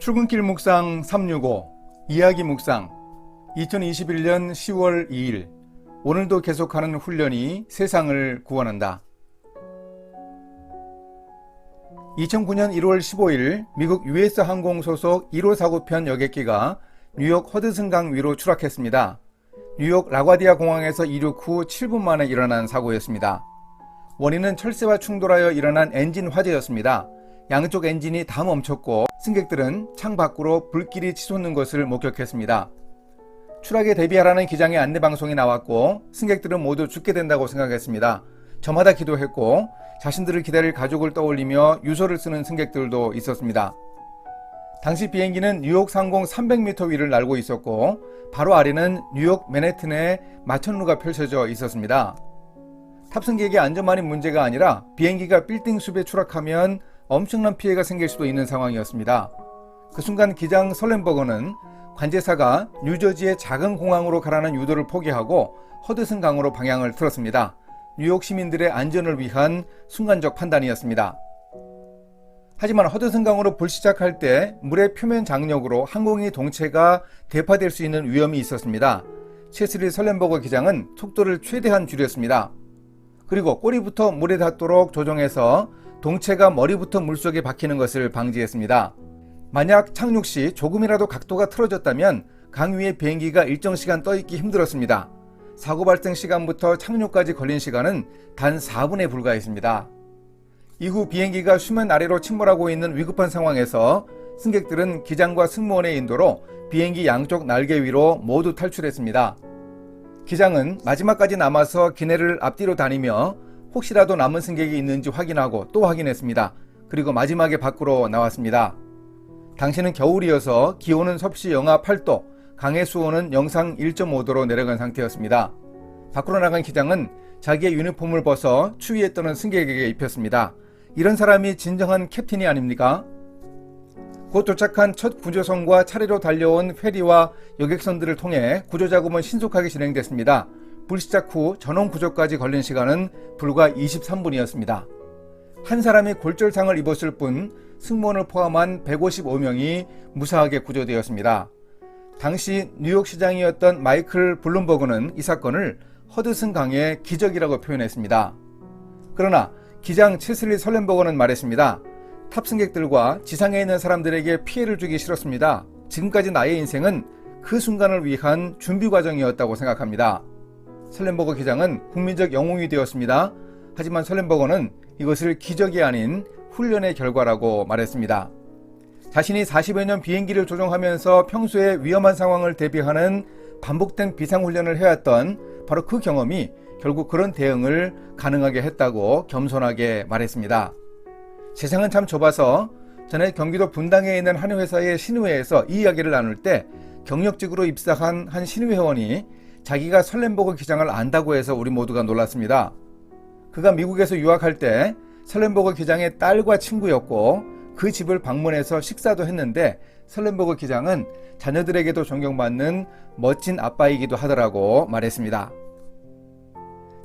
출근길 묵상 365 이야기 묵상 2021년 10월 2일 오늘도 계속하는 훈련이 세상을 구원한다. 2009년 1월 15일 미국 US 항공 소속 1호 사고편 여객기가 뉴욕 허드슨강 위로 추락했습니다. 뉴욕 라과디아 공항에서 이륙 후 7분 만에 일어난 사고였습니다. 원인은 철새와 충돌하여 일어난 엔진 화재였습니다. 양쪽 엔진이 다 멈췄고 승객들은 창 밖으로 불길이 치솟는 것을 목격했습니다. 추락에 대비하라는 기장의 안내 방송이 나왔고 승객들은 모두 죽게 된다고 생각했습니다. 저마다 기도했고 자신들을 기다릴 가족을 떠올리며 유서를 쓰는 승객들도 있었습니다. 당시 비행기는 뉴욕 상공 300m 위를 날고 있었고 바로 아래는 뉴욕 맨해튼의 마천루가 펼쳐져 있었습니다. 탑승객의 안전만이 문제가 아니라 비행기가 빌딩 숲에 추락하면 엄청난 피해가 생길 수도 있는 상황이었습니다. 그 순간 기장 설렌버거는 관제사가 뉴저지의 작은 공항으로 가라는 유도를 포기하고 허드슨 강으로 방향을 틀었습니다. 뉴욕 시민들의 안전을 위한 순간적 판단이었습니다. 하지만 허드슨 강으로 불시착할 때 물의 표면 장력으로 항공기 동체가 대파될 수 있는 위험이 있었습니다. 체스리 설렌버거 기장은 속도를 최대한 줄였습니다. 그리고 꼬리부터 물에 닿도록 조정해서 동체가 머리부터 물속에 박히는 것을 방지했습니다. 만약 착륙 시 조금이라도 각도가 틀어졌다면 강 위에 비행기가 일정 시간 떠있기 힘들었습니다. 사고 발생 시간부터 착륙까지 걸린 시간은 단 4분에 불과했습니다. 이후 비행기가 수면 아래로 침몰하고 있는 위급한 상황에서 승객들은 기장과 승무원의 인도로 비행기 양쪽 날개 위로 모두 탈출했습니다. 기장은 마지막까지 남아서 기내를 앞뒤로 다니며 혹시라도 남은 승객이 있는지 확인하고 또 확인했습니다. 그리고 마지막에 밖으로 나왔습니다. 당시는 겨울이어서 기온은 섭씨 영하 8도, 강의 수온은 영상 1.5도로 내려간 상태였습니다. 밖으로 나간 기장은 자기의 유니폼을 벗어 추위에 떠는 승객에게 입혔습니다. 이런 사람이 진정한 캡틴이 아닙니까? 곧 도착한 첫 구조선과 차례로 달려온 페리와 여객선들을 통해 구조 작업은 신속하게 진행됐습니다. 불시착 후 전원 구조까지 걸린 시간은 불과 23분이었습니다. 한 사람이 골절상을 입었을 뿐 승무원을 포함한 155명이 무사하게 구조되었습니다. 당시 뉴욕 시장이었던 마이클 블룸버그는 이 사건을 허드슨 강의 기적이라고 표현했습니다. 그러나 기장 체슬리 설렌버거는 말했습니다. 탑승객들과 지상에 있는 사람들에게 피해를 주기 싫었습니다. 지금까지 나의 인생은 그 순간을 위한 준비 과정이었다고 생각합니다. 설렌버거 기장은 국민적 영웅이 되었습니다. 하지만 설렌버거는 이것을 기적이 아닌 훈련의 결과라고 말했습니다. 자신이 40여 년 비행기를 조종하면서 평소에 위험한 상황을 대비하는 반복된 비상훈련을 해왔던 바로 그 경험이 결국 그런 대응을 가능하게 했다고 겸손하게 말했습니다. 세상은 참 좁아서 전에 경기도 분당에 있는 한 회사의 신우회에서 이 이야기를 나눌 때 경력직으로 입사한 한 신우회원이 자기가 설렘버거 기장을 안다고 해서 우리 모두가 놀랐습니다. 그가 미국에서 유학할 때 설렘버거 기장의 딸과 친구였고 그 집을 방문해서 식사도 했는데 설렘버거 기장은 자녀들에게도 존경받는 멋진 아빠이기도 하더라고 말했습니다.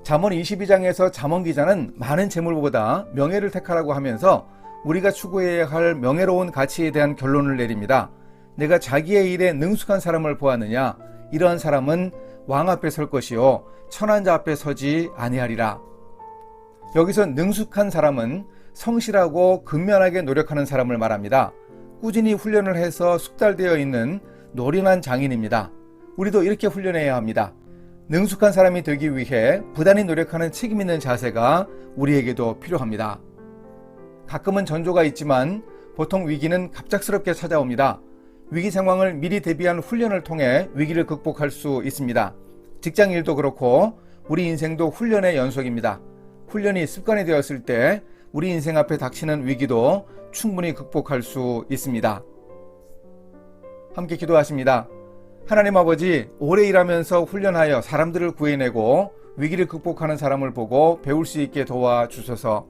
잠언 22장에서 잠언 기자는 많은 재물보다 명예를 택하라고 하면서 우리가 추구해야 할 명예로운 가치에 대한 결론을 내립니다. 내가 자기의 일에 능숙한 사람을 보았느냐? 이러한 사람은 왕 앞에 설 것이요 천한 자 앞에 서지 아니하리라. 여기서 능숙한 사람은 성실하고 근면하게 노력하는 사람을 말합니다. 꾸준히 훈련을 해서 숙달되어 있는 노련한 장인입니다. 우리도 이렇게 훈련해야 합니다. 능숙한 사람이 되기 위해 부단히 노력하는 책임 있는 자세가 우리에게도 필요합니다. 가끔은 전조가 있지만 보통 위기는 갑작스럽게 찾아옵니다. 위기 상황을 미리 대비한 훈련을 통해 위기를 극복할 수 있습니다. 직장 일도 그렇고 우리 인생도 훈련의 연속입니다. 훈련이 습관이 되었을 때 우리 인생 앞에 닥치는 위기도 충분히 극복할 수 있습니다. 함께 기도하십니다. 하나님 아버지, 오래 일하면서 훈련하여 사람들을 구해내고 위기를 극복하는 사람을 보고 배울 수 있게 도와주셔서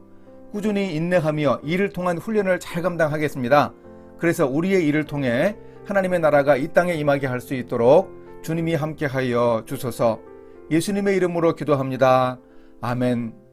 꾸준히 인내하며 일을 통한 훈련을 잘 감당하겠습니다. 그래서 우리의 일을 통해 하나님의 나라가 이 땅에 임하게 할 수 있도록 주님이 함께하여 주소서 예수님의 이름으로 기도합니다. 아멘.